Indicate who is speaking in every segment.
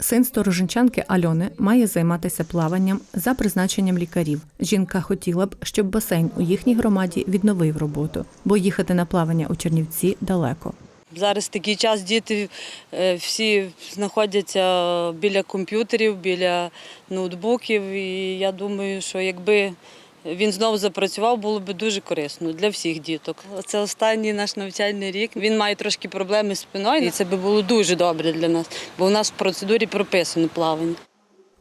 Speaker 1: Син стороженчанки Альони має займатися плаванням за призначенням лікарів. Жінка хотіла б, щоб басейн у їхній громаді відновив роботу, бо їхати на плавання у Чернівці далеко.
Speaker 2: Зараз такий час діти е, всі знаходяться біля комп'ютерів, біля ноутбуків. І я думаю, що якби він знову запрацював, було б дуже корисно для всіх діток. Це останній наш навчальний рік. Він має трошки проблеми з спиною, і це би було дуже добре для нас, бо у нас в процедурі прописано плавання.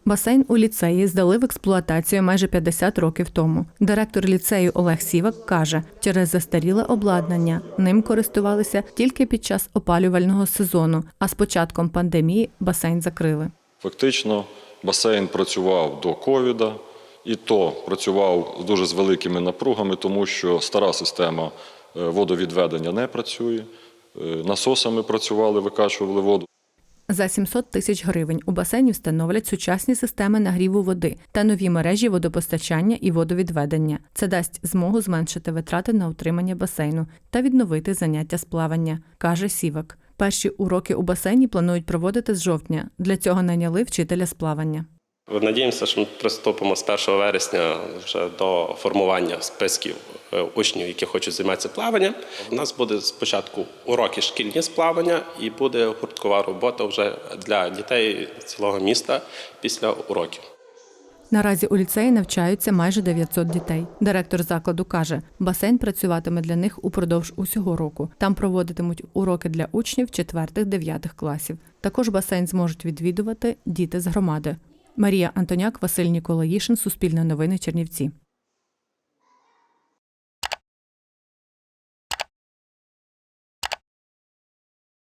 Speaker 1: Басейн у ліцеї здали в експлуатацію майже 50 років тому. Директор ліцею Олег Сівак каже, через застаріле обладнання ним користувалися тільки під час опалювального сезону, а з початком пандемії басейн закрили.
Speaker 3: Фактично, басейн працював до ковіда, і то працював дуже з великими напругами, тому що стара система е, водовідведення не працює. Е, Насосами працювали, викачували воду.
Speaker 1: За 700 тисяч гривень у басейні встановлять сучасні системи нагріву води та нові мережі водопостачання і водовідведення. Це дасть змогу зменшити витрати на утримання басейну та відновити заняття з плавання, каже Сівак. Перші уроки у басейні планують проводити з жовтня. Для цього найняли вчителя з плавання.
Speaker 4: Надіємося, що ми приступимо з 1 вересня вже до формування списків е, учнів, які хочуть займатися плаванням. У нас буде спочатку уроки шкільні з плавання, і буде гурткова робота вже для дітей цілого міста після уроків.
Speaker 1: Наразі у ліцеї навчаються майже 900 дітей. Директор закладу каже, басейн працюватиме для них упродовж усього року. Там проводитимуть уроки для учнів 4-9 класів. Також басейн зможуть відвідувати діти з громади. Марія Антоняк, Василь Ніколаїшин, Суспільне новини, Чернівці.